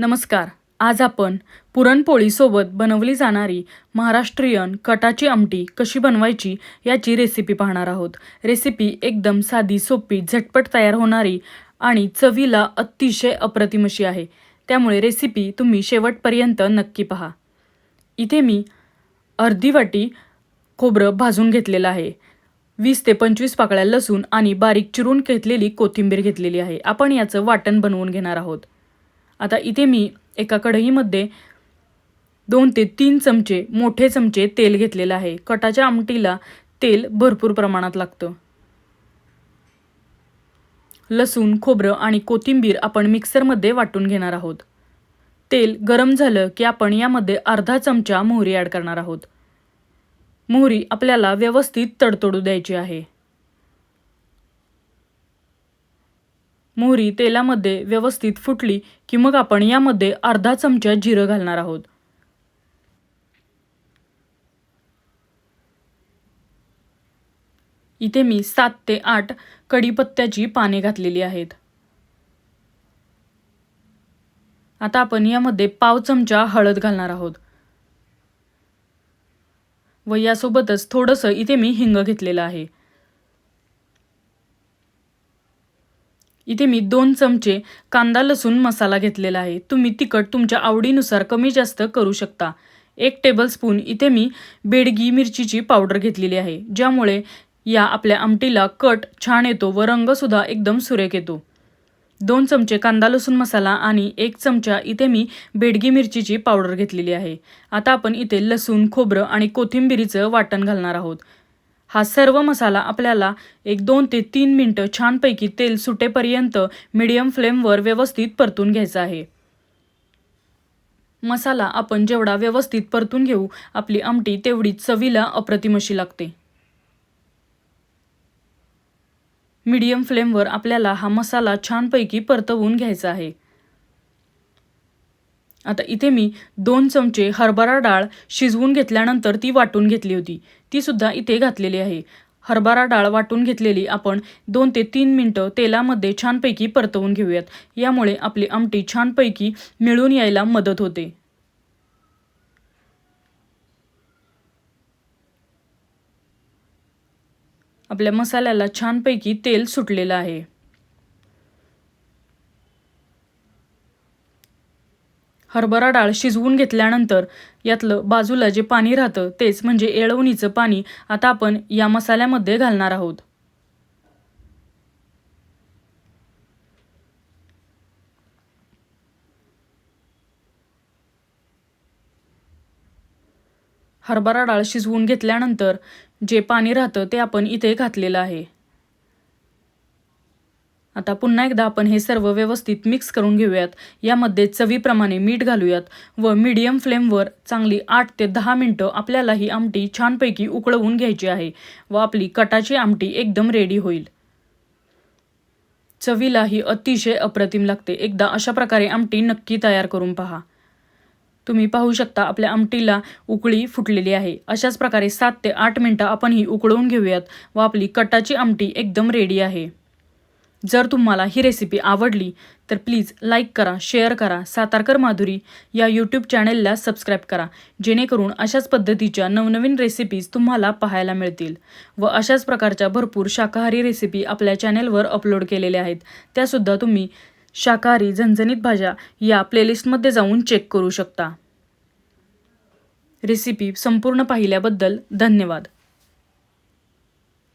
नमस्कार. आज आपण पुरणपोळीसोबत बनवली जाणारी महाराष्ट्रीयन कटाची आमटी कशी बनवायची याची रेसिपी पाहणार आहोत. रेसिपी एकदम साधी सोपी झटपट तयार होणारी आणि चवीला अतिशय अप्रतिम अशी आहे. त्यामुळे रेसिपी तुम्ही शेवटपर्यंत नक्की पहा. इथे मी अर्धी वाटी खोबरं भाजून घेतलेलं आहे. वीस ते पंचवीस पाकळ्या लसूण आणि बारीक चिरून घेतलेली कोथिंबीर घेतलेली आहे. आपण याचं वाटण बनवून घेणार आहोत. आता इथे मी एका कढईमध्ये दोन ते तीन चमचे मोठे चमचे तेल घेतलेलं आहे. कटाच्या आमटीला तेल भरपूर प्रमाणात लागतं. लसूण खोबरं आणि कोथिंबीर आपण मिक्सरमध्ये वाटून घेणार आहोत. तेल गरम झालं की आपण यामध्ये अर्धा चमचा मोहरी ॲड करणार आहोत. मोहरी आपल्याला व्यवस्थित तडतडू द्यायची आहे. मोहरी तेलामध्ये व्यवस्थित फुटली की मग आपण यामध्ये अर्धा चमचा जिरं घालणार आहोत. इथे मी सात ते आठ कढीपत्त्याची पाने घातलेली आहेत. आता आपण यामध्ये पाव चमचा हळद घालणार आहोत. व यासोबतच थोडंसं इथे मी हिंग घेतलेलं आहे. इथे मी दोन चमचे कांदा लसूण मसाला घेतलेला आहे. तुम्ही तिखट तुमच्या आवडीनुसार कमी जास्त करू शकता. एक टेबलस्पून इथे मी बेडगी मिरचीची पावडर घेतलेली आहे ज्यामुळे या आपल्या आमटीला कट छान येतो व रंगसुद्धा एकदम सुरेख येतो. दोन चमचे कांदा लसूण मसाला आणि एक चमचा इथे मी बेडगी मिरचीची पावडर घेतलेली आहे. आता आपण इथे लसूण खोबरं आणि कोथिंबिरीचं वाटण घालणार आहोत. हा सर्व मसाला आपल्याला एक दोन ते तीन मिनटं छानपैकी तेल सुटेपर्यंत मिडियम फ्लेमवर व्यवस्थित परतून घ्यायचा आहे. मसाला आपण जेवढा व्यवस्थित परतून घेऊ आपली आमटी तेवढी चवीला अप्रतिम अशी लागते मीडियम फ्लेमवर आपल्याला हा मसाला छानपैकी परतवून घ्यायचा आहे. आता इथे मी दोन चमचे हरभरा डाळ शिजवून घेतल्यानंतर ती वाटून घेतली होती. ती सुद्धा इथे घातलेली आहे. हरभरा डाळ वाटून घेतलेली आपण दोन ते तीन मिनटं तेलामध्ये छानपैकी परतवून घेऊयात. यामुळे आपली आमटी छानपैकी मिळून यायला मदत होते. आपल्या मसाल्याला छानपैकी तेल सुटलेलं आहे. हरभरा डाळ शिजवून घेतल्यानंतर यातलं बाजूला जे पाणी राहतं तेच म्हणजे येळवणीचं पाणी आता आपण या मसाल्यामध्ये घालणार आहोत. हरभरा डाळ शिजवून घेतल्यानंतर जे पाणी राहतं ते आपण इथे घातलेलं आहे. आता पुन्हा एकदा आपण हे सर्व व्यवस्थित मिक्स करून घेऊयात. यामध्ये चवीप्रमाणे मीठ घालूयात व मीडियम फ्लेमवर चांगली आठ ते दहा मिनटं आपल्याला ही आमटी छानपैकी उकळवून घ्यायची आहे व आपली कटाची आमटी एकदम रेडी होईल. चवीला ही अतिशय अप्रतिम लागते. एकदा अशा प्रकारे आमटी नक्की तयार करून पहा. तुम्ही पाहू शकता आपल्या आमटीला उकळी फुटलेली आहे. अशाच प्रकारे सात ते आठ मिनटं आपण ही उकळवून घेऊयात व आपली कटाची आमटी एकदम रेडी आहे. जर तुम्हाला ही रेसिपी आवडली तर प्लीज लाईक करा शेअर करा. सातारकर माधुरी या यूट्यूब चॅनेलला सबस्क्राईब करा. जेणेकरून अशाच पद्धतीच्या नवनवीन रेसिपीज तुम्हाला पाहायला मिळतील. व अशाच प्रकारच्या भरपूर शाकाहारी रेसिपी आपल्या चॅनेलवर अपलोड केलेल्या आहेत. त्यासुद्धा तुम्ही शाकाहारी झणझणीत भाज्या या प्लेलिस्टमध्ये जाऊन चेक करू शकता. रेसिपी संपूर्ण पाहिल्याबद्दल धन्यवाद.